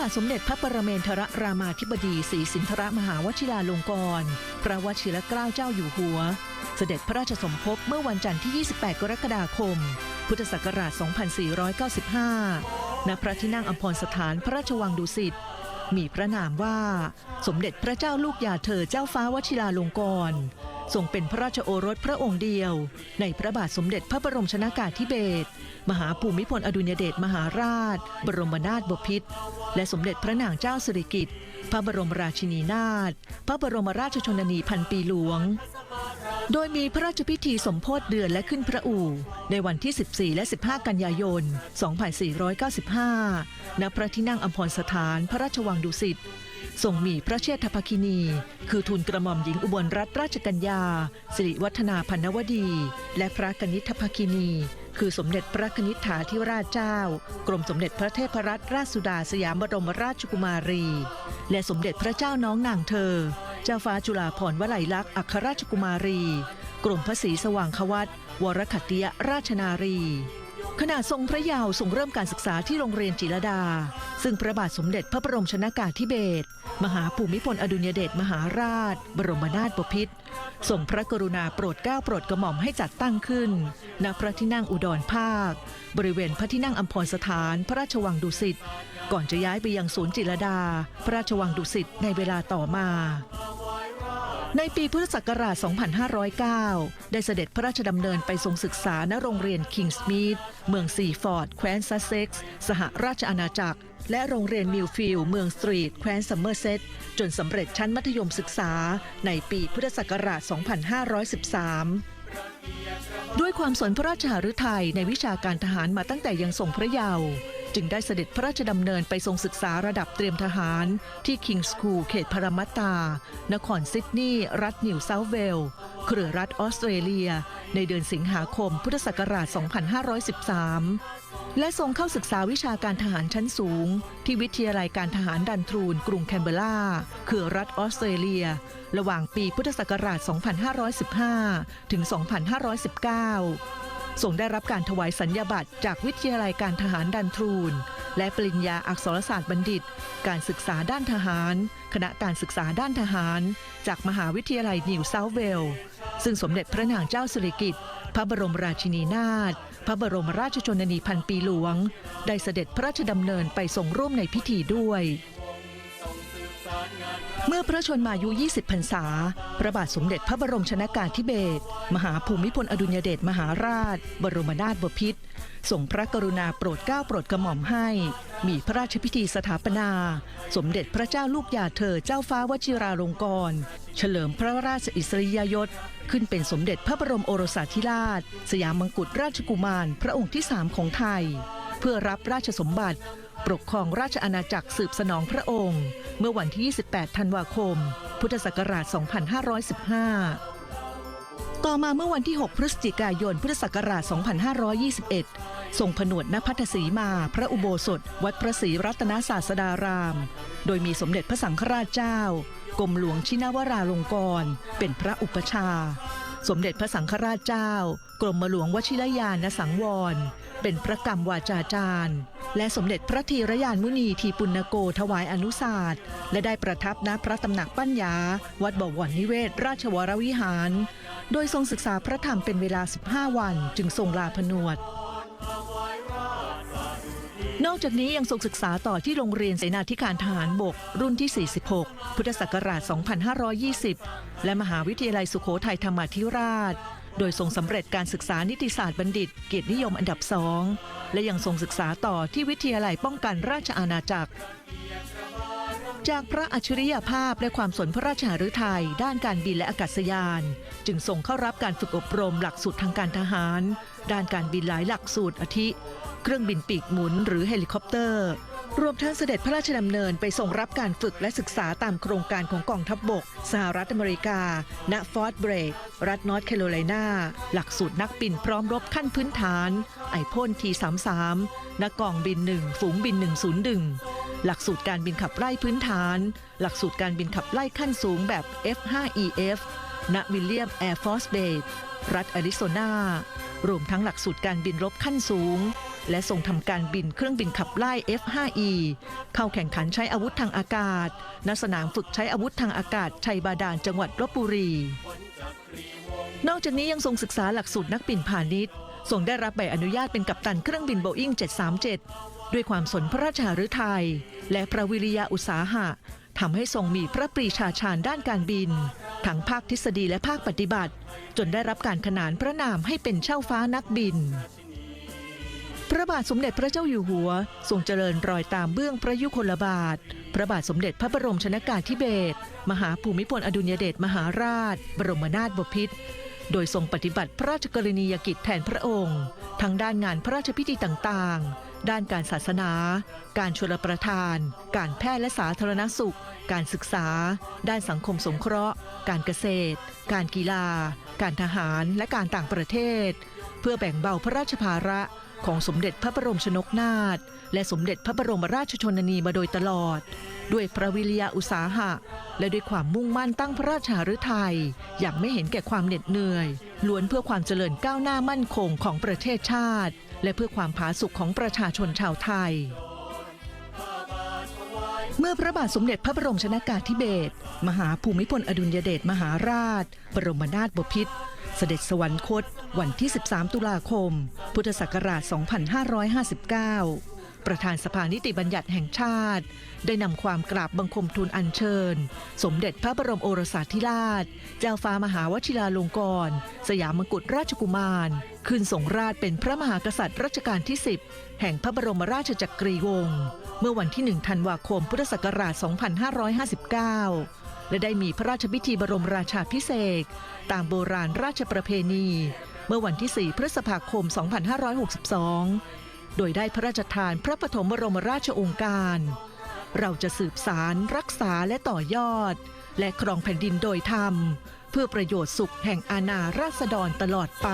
บาทสมเด็จพระปรเมนทรรามาธิบดีศรีสินทรมหาวชิราลงกรณ์พระวชิรเกล้าเจ้าอยู่หัว เสด็จพระราชสมภพเมื่อวันจันทร์ที่ 28 กรกฎาคม พุทธศักราช 2495 ณ พระที่นั่งอัมพรสถานพระราชวังดุสิต มีพระนามว่า สมเด็จพระเจ้าลูกยาเธอเจ้าฟ้าวชิราลงกรณ์ ทรงเป็นพระราชโอรสพระองค์เดียว ในพระบาทสมเด็จพระบรมชนากาธิเบศรมหาภูมิพลอดุลยเดชมหาราช บรมนาถบพิตรและสมเด็จพระนางเจ้าสิริกิติ์พระบรมราชินีนาถพระบรมราชชนนีพันปีหลวง โดยมีพระราชพิธีสมโพธิเดือนและขึ้นพระอู่ ในวันที่ 14 และ 15 กันยายน 2495 ณ พระที่นั่งอัมพรสถานพระราชวังดุสิต ทรงมีพระเชษฐภคินี คือทูลกระหม่อมหญิงอุบลรัตนราชกัญญา สิริวัฒนาพันวดี และพระกนิษฐภคินี คือสมเด็จพระกนิษฐาธิราชเจ้า กรมสมเด็จพระเทพรัตนราชสุดาสยามบรมราชกุมารี และสมเด็จพระเจ้าน้องนางเธอ เจ้าฟ้าจุฬาภรณ์วลัยลักษณ์อัครราชกุมารี กรมพระศรีสว่างควัตวรคัตติยราชนารี ขณะทรงพระเยาว์ทรงเริ่มการศึกษาที่โรงเรียนจิรดา ซึ่งพระบาทสมเด็จพระบรมชนากาธิเบศรมหาภูมิพลอดุลยเดชมหาราช บรมนาถบพิตรทรงพระกรุณาโปรดเกล้าโปรดกระหม่อมให้จัดตั้งขึ้น ณพระที่นั่งอุดรภาค บริเวณพระที่นั่งอัมพรสถานพระราชวังดุสิตก่อนจะย้ายไปยังศูนย์จิรดา พระราชวังดุสิตในเวลาต่อมา ในปีพุทธศักราช 2509 ได้เสด็จพระราชดำเนินไปทรงศึกษาณโรงเรียนคิงส์มีดเมืองซีฟอร์ด แคว้นซัสเซ็กซ์สหราชอาณาจักร และโรงเรียนมิลฟิลด์เมืองสตรีท แคว้นซัมเมอร์เซตจนสำเร็จชั้นมัธยมศึกษา ในปีพุทธศักราช 2513ด้วยความสนพระราชหฤทัยในวิชาการทหารมาตั้งแต่ยังทรงพระเยาว์ จึงได้เสด็จพระราชดำเนินไปทรงศึกษาระดับเตรียมทหาร ที่คิงส์คูลเขตพารามัตตา นครซิดนีย์รัฐนิวเซาท์เวลส์เครือรัฐออสเตรเลีย ในเดือนสิงหาคมพุทธศักราช 2513 และทรงเข้าศึกษาวิชาการทหารชั้นสูง ที่วิทยาลัยการทหารดันทรูนกรุงแคนเบราเครือรัฐออสเตรเลีย ระหว่างปีพุทธศักราช 2515 ถึง 2519 ทรงได้รับการถวายสัญญาบัตรจากวิทยาลัยการทหารดันทรูน และปริญญาอักษรศาสตร์บัณฑิต การศึกษาด้านทหาร คณะการศึกษาด้านทหาร จากมหาวิทยาลัยนิวเซาท์เวลส์ซึ่งสมเด็จพระนางเจ้าสิริกิติ์พระบรมราชินีนาถพระบรมราชชนนีพันปีหลวง ได้เสด็จพระราชดำเนินไปทรงร่วมในพิธีด้วย เมื่อพระชนมายุ 20 พรรษา พระบาทสมเด็จพระบรมชนากาธิเบศร มหาภูมิพลอดุลยเดชมหาราช บรมนาถบพิตรทรงพระกรุณาโปรดเกล้าโปรดกระหม่อมให้ มีพระราชพิธีสถาปนา สมเด็จพระเจ้าลูกยาเธอเจ้าฟ้าวชิราลงกรณ์เฉลิมพระราชอิสริยยศ ขึ้นเป็นสมเด็จพระบรมโอรสาธิราช สยามมงกุฎราชกุมาร พระองค์ที่สามของไทย เพื่อรับราชสมบัติ ปกครองราชอาณาจักรสืบสนองพระองค์ เมื่อวันที่ 28 ธันวาคม พุทธศักราช 2515 ต่อมาเมื่อวันที่ 6 พฤศจิกายน พุทธศักราช 2521 ทรงผนวดณพัทสีมา พระอุโบสถ วัดพระศรีรัตนศาสดาราม โดยมีสมเด็จพระสังฆราชเจ้ากรมหลวงชินวราลงกรณ์เป็นพระอุปชา สมเด็จพระสังฆราชเจ้า กรมหลวงวชิรยานสังวร เป็นพระกรรมวาจาจารย์ และสมเด็จพระธีรยานมุนีทีปุณโกถวายอนุสาสตร์ และได้ประทับณพระตำหนักปัญญา วัดบวรนิเวศ ราชวรวิหาร โดยทรงศึกษาพระธรรมเป็นเวลา 15 วันจึงทรงลาผนวด นอกจากนี้ยังทรงศึกษาต่อที่โรงเรียนเสนาธิการทหารบก รุ่นที่ 46 พุทธศักราช 2520 และมหาวิทยาลัยสุโขทัยธรรมาธิราช โดยทรงสำเร็จการศึกษานิติศาสตร์บัณฑิต เกียรตินิยมอันดับสองและยังทรงศึกษาต่อที่วิทยาลัยป้องกันราชอาณาจักร จากพระอัจฉริยภาพและความสนพระราชหฤทัยด้านการบินและอากาศยาน จึงส่งเข้ารับการฝึกอบรมหลักสูตรทางการทหาร ด้านการบินหลายหลักสูตรอาทิ เครื่องบินปีกหมุนหรือเฮลิคอปเตอร์ รวมทั้งเสด็จพระราชดำเนินไปส่งรับการฝึกและศึกษาตามโครงการของกองทัพบบก สหรัฐอเมริกา ณ ฟอร์ตเบรก รัฐนอร์ทแคโรไลนาหลักสูตรนักบินพร้อมรบขั้นพื้นฐาน ไอพ่นที33ณกองบิน 1 ฝูงบิน 101 หลักสูตรการบินขับไล่พื้นฐาน หลักสูตรการบินขับไล่ขั้นสูงแบบ F5EF ณวิลเลียมแอร์ฟอร์สเบสรัฐอริโซนารวมทั้งหลักสูตรการบินรบขั้นสูง และส่งทำการบินเครื่องบินขับไล่ F5E เข้าแข่งขันใช้อาวุธทางอากาศ ณ สนามฝึกใช้อาวุธทางอากาศชัยบาดาลจังหวัดลบบุรี นอกจากนี้ยังทรงศึกษาหลักสูตรนักบินพาณิชย์ทรงได้รับใบอนุญาตเป็นกัปตันเครื่องบินโบอิ้ง737 ด้วยความสนพระราชาฤทัยและพระวิริยะอุตสาหะ ทำให้ทรงมีพระปรีชาชาญด้านการบิน ทั้งภาคทฤษฎีและภาคปฏิบัติ จนได้รับการขนานพระนามให้เป็นเช่าฟ้านักบิน พระบาทสมเด็จพระเจ้าอยู่หัวทรงเจริญรอยตามเบื้องพระยุคลบาท พระบาทสมเด็จพระบรมชนากาธิเบศรมหาภูมิพลอดุลยเดชมหาราช บรมนาถบพิตรโดยทรงปฏิบัติพระราชกรณียกิจแทนพระองค์ ทั้งด้านงานพระราชพิธีต่างๆ ด้านการศาสนา การชลประทาน การแพทย์และสาธารณสุข การศึกษา ด้านสังคมสงเคราะห์ การเกษตร การกีฬา การทหารและการต่างประเทศ เพื่อแบ่งเบาพระราชภาระของสมเด็จพระบรมชนกนาถและสมเด็จพระบรมราชชนนีมาโดยตลอด ด้วยพระวิริยะอุตสาหะ และด้วยความมุ่งมั่นตั้งพระราชาฤทัยอย่างไม่เห็นแก่ความเหน็ดเหนื่อยล้วนเพื่อความเจริญก้าวหน้ามั่นคงของประเทศชาติ และเพื่อความผาสุกของประชาชนชาวไทย เมื่อพระบาทสมเด็จพระบรมชนากาธิเบศรมหาภูมิพลอดุลยเดชมหาราช บรมนาถบพิตรเสด็จสวรรคต วันที่ 13 ตุลาคม พุทธศักราช 2559 ประธานสภานิติบัญญัติแห่งชาติ ได้นำความกราบบังคมทูลอัญเชิญ สมเด็จพระบรมโอรสาธิราช เจ้าฟ้ามหาวชิราลงกรณสยามมกุฎราชกุมาร ขึ้นทรงราชเป็นพระมหากษัตริย์รัชกาลที่ 10 แห่งพระบรมราชจักรีวงศ์เมื่อวันที่ 1 ธันวาคมพุทธศักราช 2559 และได้มีพระราชพิธีบรมราชาพิเศษตามโบราณราชประเพณี เมื่อวันที่ 4 พฤษภาคม 2562 โดยได้พระราชทานพระปฐมบรมราชองค์การ เราจะสืบสารรักษาและต่อยอด และครองแผ่นดินโดยธรรม เพื่อประโยชน์สุขแห่งอาณาราษฎรตลอดไป